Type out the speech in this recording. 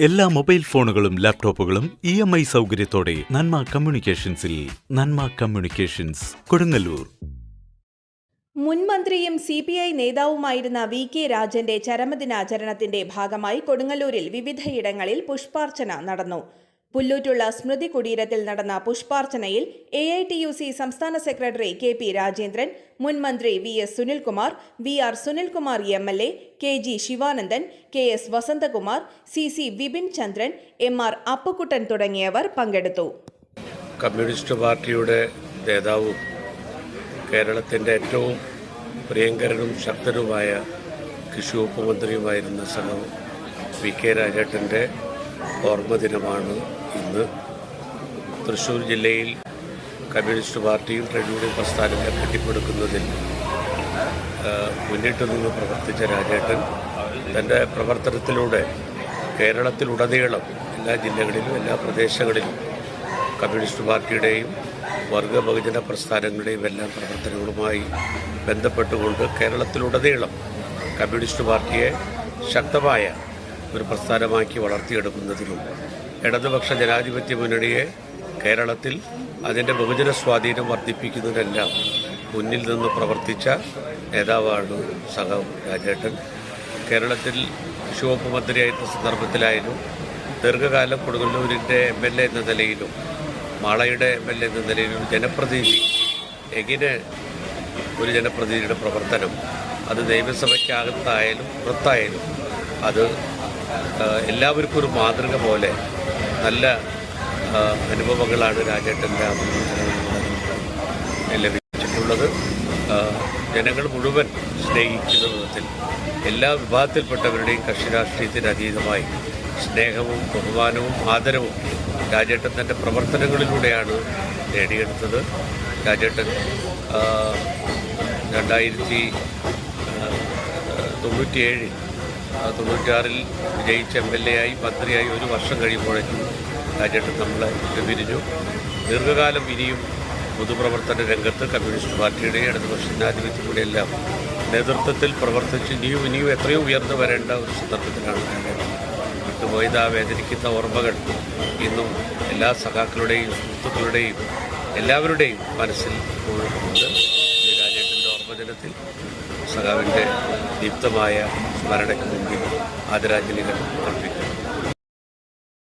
എല്ലാ മൊബൈൽ ഫോണുകളും ലാപ്ടോപ്പുകളും ഇ എം ഐ സൗകര്യത്തോടെ നന്മ കമ്മ്യൂണിക്കേഷൻസിൽ നന്മ കമ്മ്യൂണിക്കേഷൻസ് കൊടുങ്ങല്ലൂർ. മുൻ മന്ത്രിയും സി പി ഐ നേതാവുമായിരുന്ന വി കെ രാജന്റെ ചരമദിനാചരണത്തിന്റെ ഭാഗമായി കൊടുങ്ങല്ലൂരിൽ വിവിധയിടങ്ങളിൽ പുഷ്പാർച്ചന നടന്നു. പുല്ലൂറ്റുള്ള സ്മൃതി കുടീരത്തിൽ നടന്ന പുഷ്പാർച്ചനയിൽ A I T U C സംസ്ഥാന സെക്രട്ടറി കെ പി രാജേന്ദ്രൻ മുൻ മന്ത്രി V S Sunilkumar V R Sunilkumar M L A K G Sivanandan K S Vasanthakumar C C Vipin Chandran M R Appukuttan തുടങ്ങിയവർ പങ്കെടുത്തു. കമ്മ്യൂണിസ്റ്റ് പാർട്ടിയുടെ നേതാവും കേരളത്തിന്റെ ഏറ്റവും പ്രിയങ്കരനും ശക്തനുമായ കൃഷി മന്ത്രിയുമായിരുന്ന സഹം വി കെ രാജേട്ടന്റെ ഓർമ്മ ദിനമാണ് ഇന്ന്. തൃശ്ശൂർ ജില്ലയിൽ കമ്മ്യൂണിസ്റ്റ് പാർട്ടിയും ട്രേഡ് യൂണിയൻ പ്രസ്ഥാനങ്ങളെ കെട്ടിപ്പടുക്കുന്നതിൽ മുന്നിട്ട് നിന്ന് പ്രവർത്തിച്ച രാജേട്ടൻ തന്റെ പ്രവർത്തനത്തിലൂടെ കേരളത്തിലുടനീളം എല്ലാ ജില്ലകളിലും എല്ലാ പ്രദേശങ്ങളിലും കമ്മ്യൂണിസ്റ്റ് പാർട്ടിയുടെയും വർഗ ബഹുജന പ്രസ്ഥാനങ്ങളുടെയും എല്ലാ പ്രവർത്തനങ്ങളുമായി ബന്ധപ്പെട്ടുകൊണ്ട് കേരളത്തിലുടനീളം കമ്മ്യൂണിസ്റ്റ് പാർട്ടിയെ ശക്തമായ ഒരു പ്രസ്ഥാനമാക്കി വളർത്തിയെടുക്കുന്നതിനും ഇടതുപക്ഷ ജനാധിപത്യ മുന്നണിയെ കേരളത്തിൽ അതിന്റെ ബഹുജന സ്വാധീനം വർദ്ധിപ്പിക്കുന്നതിനെല്ലാം മുന്നിൽ നിന്ന് പ്രവർത്തിച്ച നേതാവാണ് സഹ രാജേട്ടൻ. കേരളത്തിൽ ശിവപ്പ് മന്ത്രിയായിരുന്ന സന്ദർഭത്തിലായാലും ദീർഘകാലം കൊടുങ്ങല്ലൂരിന്റെ എം എൽ എ എന്ന നിലയിലും മാളയുടെ എം എൽ എ എന്ന നിലയിലും ജനപ്രതിനിധി എങ്ങനെ ഒരു ജനപ്രതിനിധിയുടെ പ്രവർത്തനം അത് നിയമസഭയ്ക്കകത്തായാലും പുറത്തായാലും അത് എല്ലാവർക്കും ഒരു മാതൃക പോലെ നല്ല അനുഭവങ്ങളാണ് രാജേട്ടന്റെ ലഭിച്ചിട്ടുള്ളത് ജനങ്ങൾ മുഴുവൻ സ്നേഹിക്കുന്ന വിധത്തിൽ എല്ലാ വിഭാഗത്തിൽപ്പെട്ടവരുടെയും കക്ഷി രാഷ്ട്രീയത്തിന് അതീതമായി സ്നേഹവും ബഹുമാനവും ആദരവും രാജേട്ടൻ തന്റെ പ്രവർത്തനങ്ങളിലൂടെയാണ് നേടിയെടുത്തത്. രാജേട്ടൻ രണ്ടായിരത്തി തൊണ്ണൂറ്റിയേഴിൽ തൊണ്ണൂറ്റാറിൽ വിജയിച്ച എം എൽ എ ആയി മന്ത്രിയായി ഒരു വർഷം കഴിയുമ്പോഴേക്കും രാജേട്ടൻ നമ്മളെ പിരിഞ്ഞു. ദീർഘകാലം ഇനിയും പൊതുപ്രവർത്തന രംഗത്ത് കമ്മ്യൂണിസ്റ്റ് പാർട്ടിയുടെ ഇടതുപക്ഷ ജനാധിപത്യത്തിലൂടെ എല്ലാം നേതൃത്വത്തിൽ പ്രവർത്തിച്ച് ഇനിയും ഇനിയും എത്രയോ ഉയർന്നു വരേണ്ട ഒരു സന്ദർഭത്തിലാണ് വിട്ടുപോയത്. ആ വേദനിക്കുന്ന ഓർമ്മകൾ ഇന്നും എല്ലാ സഖാക്കളുടെയും സുഹൃത്തുക്കളുടെയും എല്ലാവരുടെയും മനസ്സിൽ ഉണ്ട്. രാജേട്ടന്റെ ഓർമ്മദിനത്തിൽ സഖാവിന്റെ ദീപ്തമായ സ്മരണയ്ക്ക് മുമ്പിൽ ആദരാഞ്ജലികൾ അർപ്പിക്കുന്നു.